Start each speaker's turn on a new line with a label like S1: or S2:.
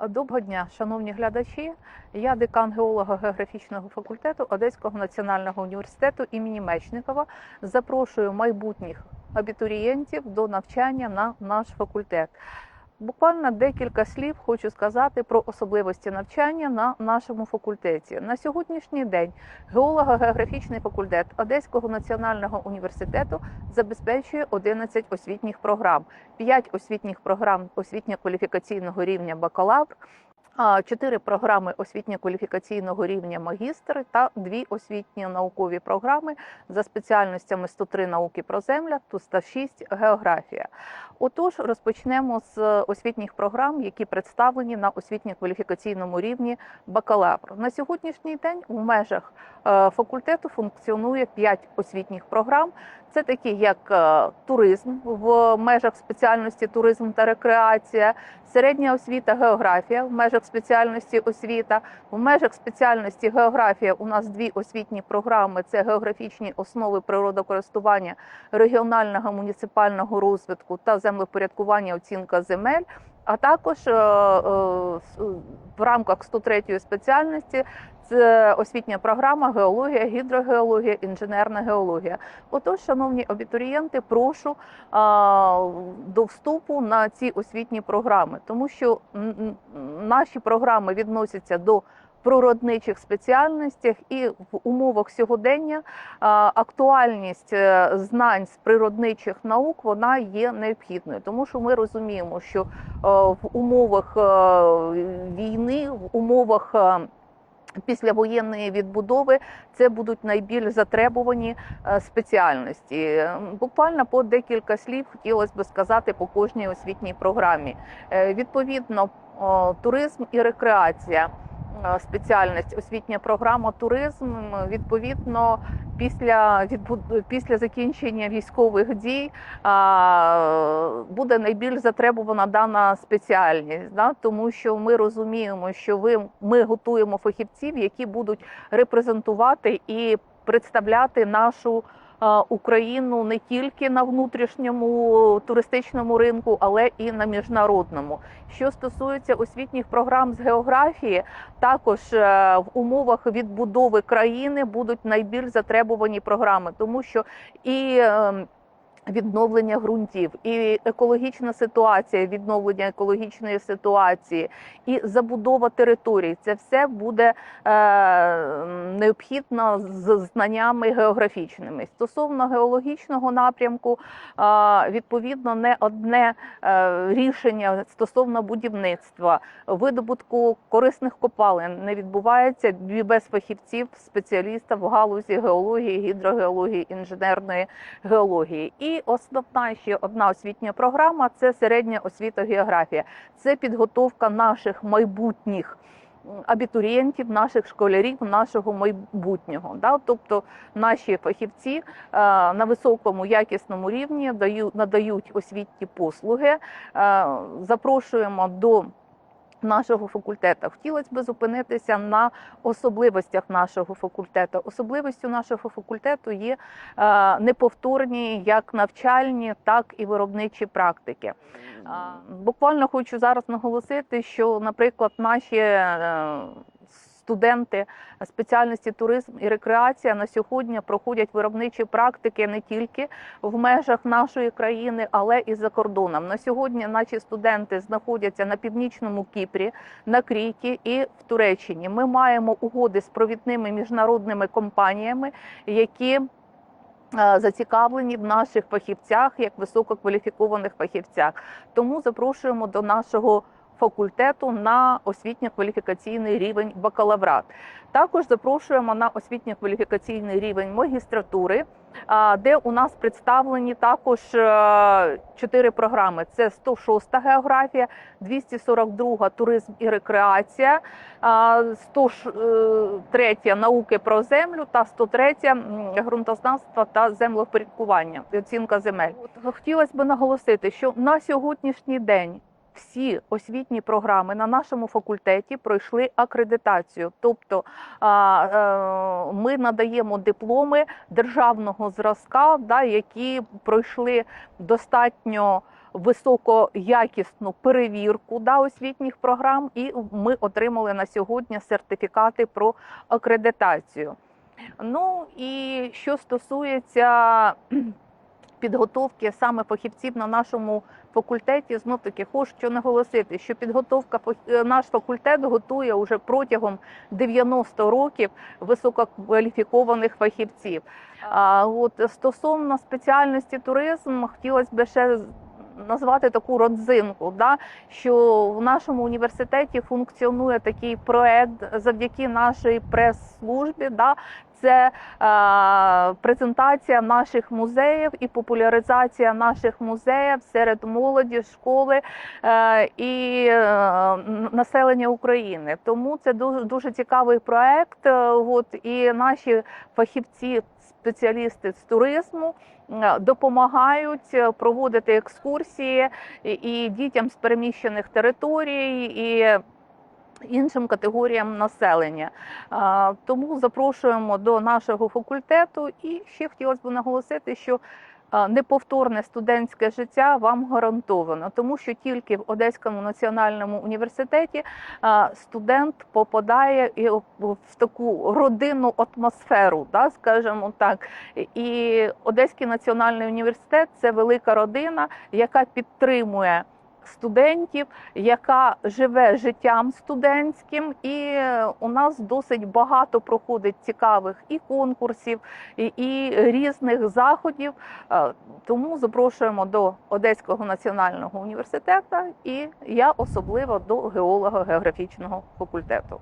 S1: Доброго дня, шановні глядачі. Я декан геолога географічного факультету Одеського національного університету імені Мечникова. Запрошую майбутніх абітурієнтів до навчання на наш факультет. Буквально декілька слів хочу сказати про особливості навчання на нашому факультеті. На сьогоднішній день геолого-географічний факультет Одеського національного університету забезпечує 11 освітніх програм, 5 освітніх програм освітньо-кваліфікаційного рівня бакалавр. Чотири програми освітньо-кваліфікаційного рівня магістр та дві освітньо-наукові програми за спеціальностями 103 науки про земля, 106 географія. Отож, розпочнемо з освітніх програм, які представлені на освітньо-кваліфікаційному рівні бакалавр. На сьогоднішній день у межах е, факультету функціонує 5 освітніх програм. Це такі, як е, туризм в межах спеціальності туризм та рекреація, середня освіта географія в межах спеціальності освіта. В межах спеціальності географія у нас дві освітні програми: це географічні основи природокористування регіонального муніципального розвитку та землепорядкування оцінка земель. А також е, е, в рамках 103 спеціальності це освітня програма геологія, гідрогеологія, інженерна геологія. Отож, шановні абітурієнти, прошу а, до вступу на ці освітні програми, тому що наші програми відносяться до природничих спеціальностях, і в умовах сьогодення актуальність е, знань з природничих наук вона є необхідною, тому що ми розуміємо, що е, в умовах е, війни, в умовах післявоєнної відбудови це будуть найбільш затребувані спеціальності. Буквально по декілька слів хотілося би сказати по кожній освітній програмі. Відповідно, туризм і рекреація. Е, Спеціальність освітня програма туризм відповідно після після закінчення військових дій буде найбільш затребувана дана спеціальність, да? тому що ми розуміємо, що ви ми готуємо фахівців, які будуть репрезентувати і представляти нашу. Україну не тільки на внутрішньому туристичному ринку, але і на міжнародному. Що стосується освітніх програм з географії, також е, в умовах відбудови країни будуть найбільш затребувані програми, тому що і е, Відновлення ґрунтів, і екологічна ситуація, відновлення екологічної ситуації, і забудова територій це все буде е, необхідно з знаннями географічними. Стосовно геологічного напрямку, е, відповідно, не одне е, рішення стосовно будівництва, видобутку корисних копалин не відбувається без фахівців, спеціалістів в галузі геології, гідрогеології, інженерної геології. І основна ще одна освітня програма це середня освіта географія. Це підготовка наших майбутніх. Абітурієнтів, наших школярів, нашого майбутнього, тобто наші фахівці е, на високому якісному рівні дають надають освітні послуги. Е, запрошуємо до нашого факультету. Хотілося б зупинитися на особливостях нашого факультету. Особливістю нашого факультету є е, неповторні як навчальні, так і виробничі практики. Буквально хочу зараз наголосити, що, наприклад, наші е, студенти спеціальності туризм і рекреація на сьогодні проходять виробничі практики не тільки в межах нашої країни, але і за кордоном. На сьогодні наші студенти знаходяться на північному Кіпрі, на Кріті і в Туреччині. Ми маємо угоди з провідними міжнародними компаніями, які е, Зацікавлені в наших фахівцях як висококваліфікованих фахівцях, тому запрошуємо до нашого факультету на освітньо-кваліфікаційний рівень бакалаврат. Також запрошуємо на освітньо-кваліфікаційний рівень магістратури, де у нас представлені також е, чотири програми: це 106-та географія, 242 туризм і рекреація, а, 103 науки про землю та 103 м, ґрунтознавство та землевпорядкування, оцінка земель. От, хотілося б наголосити, що на сьогоднішній день всі освітні програми на нашому факультеті пройшли акредитацію. Тобто е, ми надаємо дипломи державного зразка, які пройшли достатньо високоякісну перевірку освітніх програм, і ми отримали на сьогодні сертифікати про акредитацію. Ну і що стосується підготовки саме фахівців на нашому факультеті, знов таки хочу наголосити, що підготовка е, наш факультет готує уже протягом 90 років висококваліфікованих фахівців. А от стосовно спеціальності туризм, хотілося б ще назвати таку родзинку, да, що в нашому університеті функціонує такий проект завдяки нашій прес-службі. Да, це е, презентація наших музеїв і популяризація наших музеїв серед молоді, школи е, і е, населення України. Тому це дуже, дуже цікавий проект. От і наші фахівці, спеціалісти з туризму. Допомагають проводити екскурсії і дітям з переміщених територій, і іншим категоріям населення. Тому запрошуємо до нашого факультету. І ще хотілося б наголосити, що неповторне студентське життя вам гарантовано, тому що тільки в Одеському національному університеті студент попадає в таку родинну атмосферу, да, скажімо так. І Одеський національний університет це велика родина, яка підтримує студентів, яка живе життям студентським, і е, у нас досить багато проходить цікавих і конкурсів, і, і різних заходів. Е, Тому запрошуємо до Одеського національного університету, і я особливо до геолого-географічного факультету.